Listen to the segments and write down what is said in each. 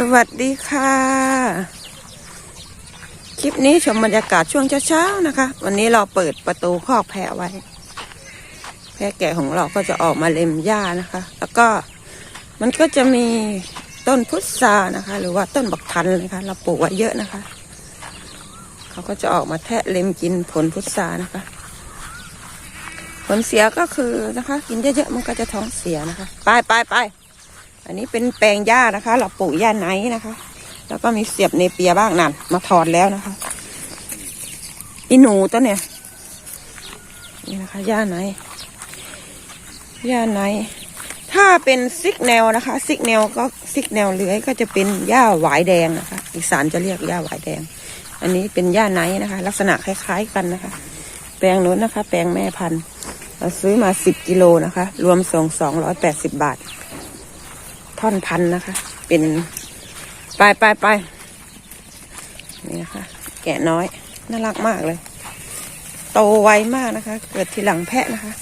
สวัสดีค่ะ คลิปนี้ชมบรรยากาศช่วงเช้าๆนะคะ วันนี้เราเปิดประตูคอกแพะไว้ แพะแก่ของเราก็จะออกมาเล็มหญ้านะคะ แล้วก็มันก็จะมีต้นพุทรานะคะ หรือว่าต้นบักทันนะคะ เราปลูกไว้เยอะนะคะ เขาก็จะออกมาแทะเล็มกินผลพุทรานะคะ ผลเสียก็คือนะคะ กินเยอะๆมันก็จะท้องเสียนะคะ ไปไปไป อันนี้เป็นแปลงหญ้านะคะ เราปลูกหญ้าไนท์นะคะ แล้วก็มีเสียบเนเปียบ้างนั่นมาถอดแล้วนะคะอีหนูตัวเนี่ยนี่นะคะหญ้าไนหญ้าไนถ้าเป็นซิกแนลนะคะซิกแนลก็ซิกแนลเลื้อยก็จะเป็นหญ้าหวายแดงนะคะ อีสานจะเรียกหญ้าหวายแดง อันนี้เป็นหญ้าไนนะคะ ลักษณะคล้าย ๆกันนะคะ แปลงโน้นนะคะ แปลงแม่พันธุ์เราซื้อมาสิบกิโลนะคะ รวมส่งสองร้อยแปดสิบบาท ท่อนพันนะคะ เป็นไปไปไปนี่นะคะ แกะน้อย น่ารักมากเลย โตไวมากนะคะ เกิดทีหลังแพะนะคะ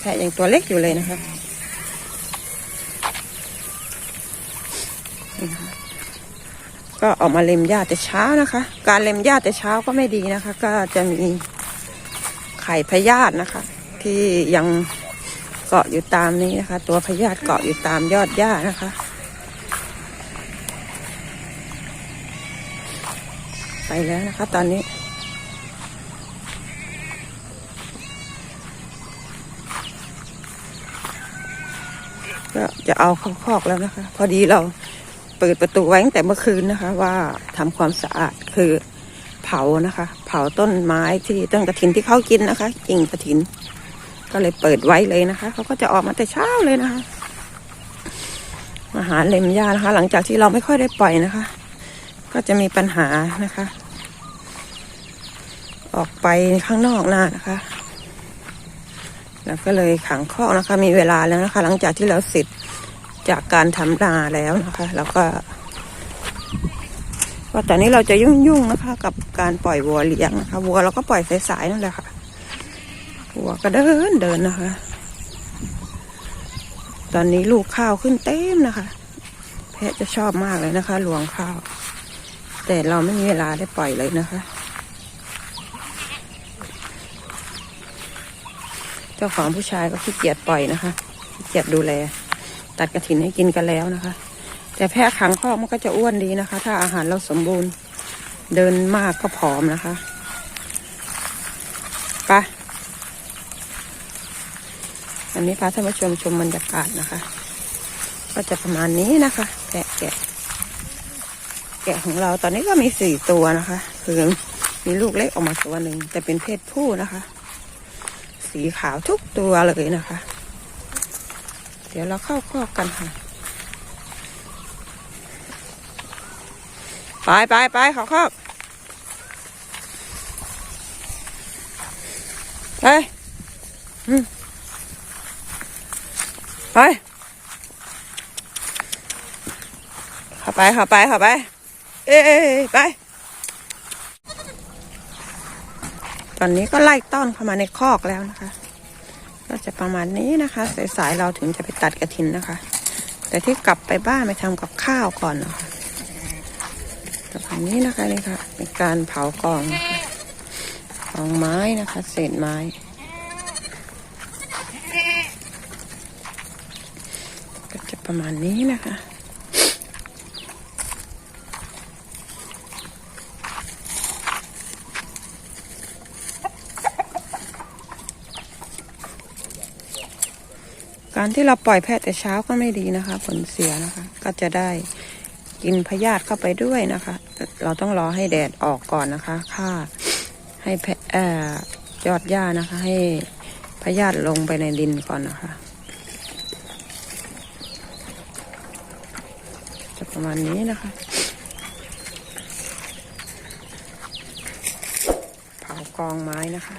แพะยังตัวเล็กอยู่เลยนะคะนี่นะคะก็ออกมาเล็มหญ้าแต่เช้านะคะ การเล็มหญ้าแต่เช้าก็ไม่ดีนะคะ ก็จะมีไข่พยาธินะคะ ที่ยัง เกาะอยู่ตามนี้นะคะ ตัวพยาธิเกาะอยู่ตามยอดหญ้านะคะ ไปแล้วนะคะ ตอนนี้ ก็จะเอาเข้าคอกแล้วนะคะ พอดีเราเปิดประตูไว้ตั้งแต่เมื่อคืนนะคะ ว่าทำความสะอาดคือเผานะคะ เผาต้นไม้ที่ต้นกระถินที่เขากินนะคะกิ่งกระถิน ก็เลยเปิดไว้เลยนะคะเขาก็จะออกมาแต่เช้าเลยนะคะมาหาเล็มหญ้านะคะ หลังจากที่เราไม่ค่อยได้ปล่อยนะคะ ก็จะมีปัญหานะคะ ออกไปข้างนอกหน้านะคะแล้วก็เลยขังคอกนะคะ มีเวลาแล้วนะคะ หลังจากที่เราเสร็จจากการทำนาแล้วนะคะ แล้วก็ว่าแต่นี้เราจะยุ่งๆนะคะ กับการปล่อยวัวเลี้ยงนะคะวัวเราก็ปล่อยสายๆนั่นแหละค่ะ วัวก็เดินเดินนะคะ ตอนนี้ลูกข้าวขึ้นเต็มนะคะ แพะจะชอบมากเลยนะคะหลวงข้าว แต่เราไม่มีเวลาได้ปล่อยเลยนะคะ เจ้าของผู้ชายก็ขี้เกียจปล่อยนะคะขี้เกียจดูแล ตัดกระถินให้กินกันแล้วนะคะ แต่แพะขังคอมันก็จะอ้วนดีนะคะ ถ้าอาหารเราสมบูรณ์เดินมากก็ผอมนะคะ ไป อันนี้พาท่านผู้ชมชมบรรยากาศนะคะ ก็จะประมาณนี้นะคะ แกะแกะ แกะของเราตอนนี้ก็มีสี่ตัวนะคะ คือมีลูกเล็กออกมาตัวหนึ่งแต่เป็นเพศผู้นะคะ สีขาวทุกตัวเลยนะคะ เดี๋ยวเราเข้าคอกกันค่ะไปไปไปเข้าคอกไปอืม ไปข้าไปข้าไปข้าไป เอ้ยไป ตอนนี้ก็ไล่ต้อนเข้ามาในคอกแล้วนะคะ ก็จะประมาณนี้นะคะสายๆเราถึงจะไปตัดกระถินนะคะ แต่ที่กลับไปบ้านไปทำกับข้าวก่อนนะคะประมาณนี้นะคะนี่ค่ะเป็นการเผากองนะคะกองไม้นะคะ เศษไม้ ก็จะ ประมาณนี้นะคะการที่เราปล่อยแพะแต่เช้าก็ไม่ดีนะคะ ผลเสียนะคะ ก็จะได้กินพยาธิเข้าไปด้วยนะคะ เราต้องรอให้แดดออกก่อนนะคะค่าให้แพะเอ่อยอดหญ้านะคะ ให้พยาธิลงไปในดินก่อนนะคะ ประมาณนี้นะคะ เผากองไม้นะคะ